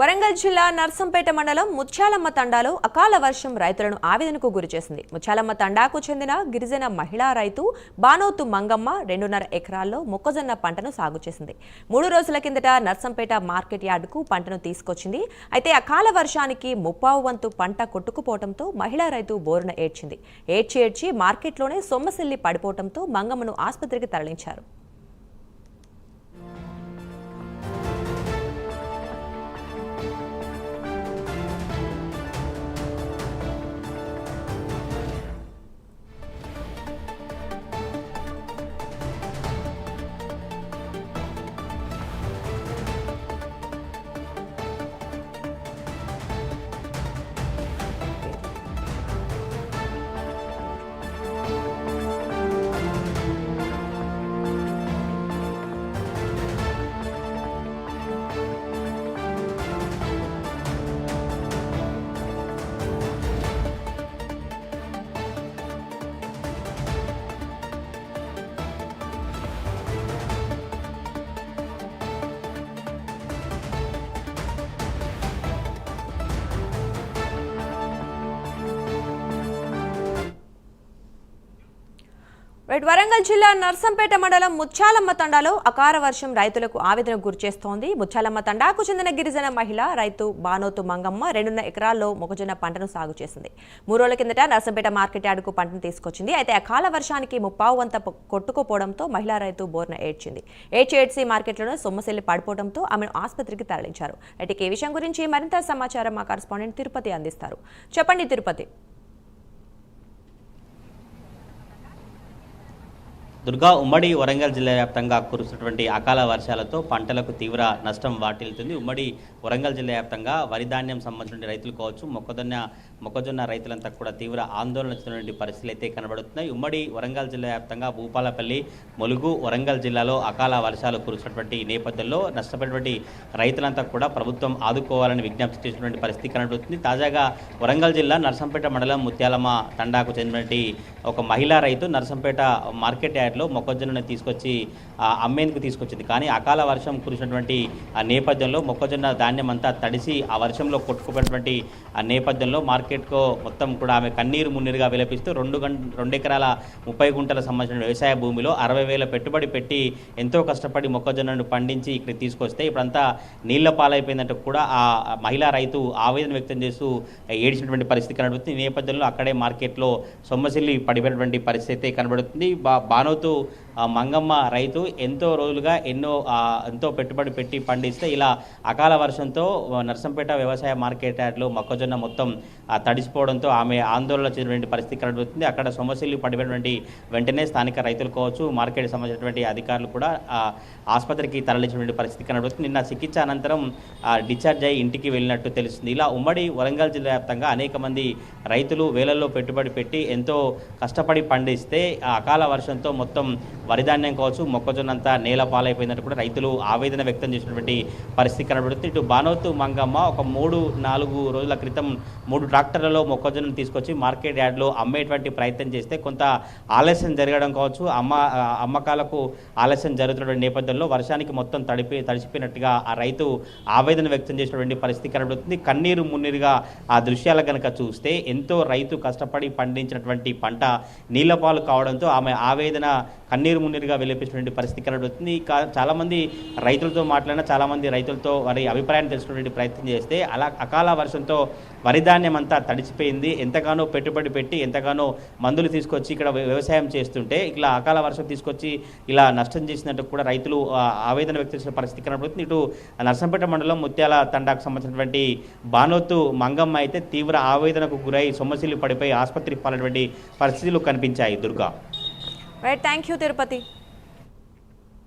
వరంగల్ జిల్లా నర్సంపేట మండలం ముత్యాలమ్మ తండాలో అకాల వర్షం రైతులను ఆవేదనకు గురిచేసింది ముత్యాలమ్మ తండాకు చెందిన గిరిజన మహిళా రైతు బానోతు మంగమ్మ రెండున్నర ఎకరాల్లో మొక్కజొన్న పంటను సాగు చేసింది. మూడు రోజుల కిందట నర్సంపేట మార్కెట్ యార్డుకు పంటను తీసుకొచ్చింది. అయితే అకాల వర్షానికి ముప్పావు వంతు పంట కొట్టుకుపోవడంతో మహిళా రైతు బోరున ఏడ్చింది. ఏడ్చి ఏడ్చి మార్కెట్లోనే సొమ్మసిల్లి పడిపోవడంతో మంగమ్మను ఆసుపత్రికి తరలించారు. వరంగల్ జిల్లా నర్సంపేట మండలం ముచ్చాలమ్మ తండాలో అకార వర్షం రైతులకు ఆవేదన గురిచేస్తోంది ముచ్చాలమ్మ తండాకు చెందిన గిరిజన మహిళ రైతు బానోతు మంగమ్మ రెండున్నర ఎకరాల్లో మొక్కజొన్న పంటను సాగు చేసింది. మూడు రోజుల కిందట నర్సంపేట మార్కెట్ యార్డుకు పంటను తీసుకొచ్చింది. అయితే అకాల వర్షానికి ముప్పావు వంత కొట్టుకుపోవడంతో మహిళా రైతు బోర్న ఏడ్చింది. ఏడ్చి ఏడ్చి మార్కెట్లోనే సొమ్మశెల్లి పడిపోవడంతో ఆమెను ఆసుపత్రికి తరలించారు. అయితే ఈ విషయం గురించి మరింత సమాచారం మా కరస్పాండెంట్ తిరుపతి అందిస్తారు. చెప్పండి తిరుపతి. దుర్గా ఉమ్మడి వరంగల్ జిల్లా వ్యాప్తంగా కురుస్తున్నటువంటి అకాల వర్షాలతో పంటలకు తీవ్ర నష్టం వాటిల్లుతుంది. ఉమ్మడి వరంగల్ జిల్లా వ్యాప్తంగా వరి ధాన్యం సంబంధించిన రైతులు కావచ్చు మొక్కజొన్న మొక్కజొన్న రైతులంతా కూడా తీవ్ర ఆందోళన చెందినటువంటి పరిస్థితులు అయితే కనబడుతున్నాయి. ఉమ్మడి వరంగల్ జిల్లా వ్యాప్తంగా భూపాలపల్లి ములుగు వరంగల్ జిల్లాలో అకాల వర్షాలు కురుస్తున్నటువంటి నేపథ్యంలో నష్టపోయినటువంటి రైతులంతా కూడా ప్రభుత్వం ఆదుకోవాలని విజ్ఞప్తి చేసినటువంటి పరిస్థితి కనబడుతుంది. తాజాగా వరంగల్ జిల్లా నర్సంపేట మండలం ముత్యాలమ్మ తండాకు చెందినటువంటి ఒక మహిళా రైతు నర్సంపేట మార్కెట్ యార్డ్లో మొక్కజొన్నను తీసుకొచ్చి ఆ, అమ్మేందుకు తీసుకొచ్చింది? కానీ అకాల వర్షం కురిసినటువంటి ఆ నేపథ్యంలో మొక్కజొన్న ధాన్యం అంతా తడిసి ఆ వర్షంలో కొట్టుకుపోయినటువంటి ఆ నేపథ్యంలో మార్కెట్కు మొత్తం కూడా ఆమె కన్నీరు మున్నీరుగా విలపిస్తూ రెండు గంట రెండు ఎకరాల ముప్పై గుంటల సంబంధించిన వ్యవసాయ భూమిలో అరవై వేల పెట్టుబడి పెట్టి ఎంతో కష్టపడి మొక్కజొన్నను పండించి ఇక్కడ తీసుకొస్తే ఇప్పుడంతా నీళ్ళ పాలైపోయిందంటే కూడా ఆ మహిళా రైతు ఆవేదన వ్యక్తం చేస్తూ ఏడిచినటువంటి పరిస్థితి కనబడుతుంది. ఈ నేపథ్యంలో అక్కడే మార్కెట్లో సొమ్మసిల్లి పడిపోయినటువంటి పరిస్థితి అయితే కనబడుతుంది. బా బానోతు ఆ, మంగమ్మ రైతు ఎంతో రోజులుగా ఎన్నో ఎంతో పెట్టుబడి పెట్టి పండిస్తే ఇలా అకాల వర్షంతో నర్సంపేట వ్యవసాయ మార్కెట్ యార్డ్లో మొక్కజొన్న మొత్తం తడిసిపోవడంతో ఆమె ఆందోళన చెందినటువంటి పరిస్థితి కనబడుతుంది. అక్కడ సమస్యలు పడిపోయినటువంటి వెంటనే స్థానిక రైతులు కావచ్చు మార్కెట్ సంబంధించినటువంటి అధికారులు కూడా ఆసుపత్రికి తరలించినటువంటి పరిస్థితి కనబడుతుంది. నిన్న చికిత్స అనంతరం డిశ్చార్జ్ అయ్యి ఇంటికి వెళ్ళినట్టు తెలుస్తుంది. ఇలా ఉమ్మడి వరంగల్ జిల్లా వ్యాప్తంగా అనేక మంది రైతులు వేలల్లో పెట్టుబడి పెట్టి ఎంతో కష్టపడి పండిస్తే అకాల వర్షంతో మొత్తం వరి ధాన్యం కావచ్చు మొక్కజొన్న అంతా నేల పాలైపోయిందంటే కూడా రైతులు ఆవేదన వ్యక్తం చేసినటువంటి పరిస్థితి కనబడుతుంది. ఇటు బానోతు మంగమ్మ ఒక మూడు నాలుగు రోజుల క్రితం మూడు ట్రాక్టర్లలో మొక్కజొన్నను తీసుకొచ్చి మార్కెట్ యార్డ్లో అమ్మేటువంటి ప్రయత్నం చేస్తే కొంత ఆలస్యం జరగడం కావచ్చు. అమ్మ అమ్మకాలకు ఆలస్యం జరుగుతున్నటువంటి నేపథ్యంలో వర్షానికి మొత్తం తడిపి తడిసిపోయినట్టుగా ఆ రైతు ఆవేదన వ్యక్తం చేసినటువంటి పరిస్థితి కనబడుతుంది. కన్నీరు మున్నీరుగా ఆ దృశ్యాలు కనుక చూస్తే ఎంతో రైతు కష్టపడి పండించినటువంటి పంట నీళ్ళపాలు కావడంతో ఆమె ఆవేదన కన్నీరు మున్నీరుగా వెలిపించినటువంటి పరిస్థితి కనబడుతుంది కా- చాలామంది రైతులతో మాట్లాడిన చాలామంది రైతులతో వారి అభిప్రాయాన్ని తెలుసుకునేటువంటి ప్రయత్నం చేస్తే అలా అకాల వర్షంతో వరి ధాన్యం అంతా తడిచిపోయింది. ఎంతగానో పెట్టుబడి పెట్టి ఎంతగానో మందులు తీసుకొచ్చి ఇక్కడ వ్యవసాయం చేస్తుంటే ఇలా అకాల వర్షం తీసుకొచ్చి ఇలా నష్టం చేసినట్టు కూడా రైతులు ఆవేదన వ్యక్తం చేసిన పరిస్థితి కనబడుతుంది. ఇటు నర్సంపేట మండలం ముత్యాల తండాకు సంబంధించినటువంటి బానోత్తు మంగమ్మ అయితే తీవ్ర ఆవేదనకు గురై సొమ్మసిల్లి పడిపోయి ఆసుపత్రికి పాలైనటువంటి పరిస్థితులు కనిపించాయి Durga. Right thank you Tirupati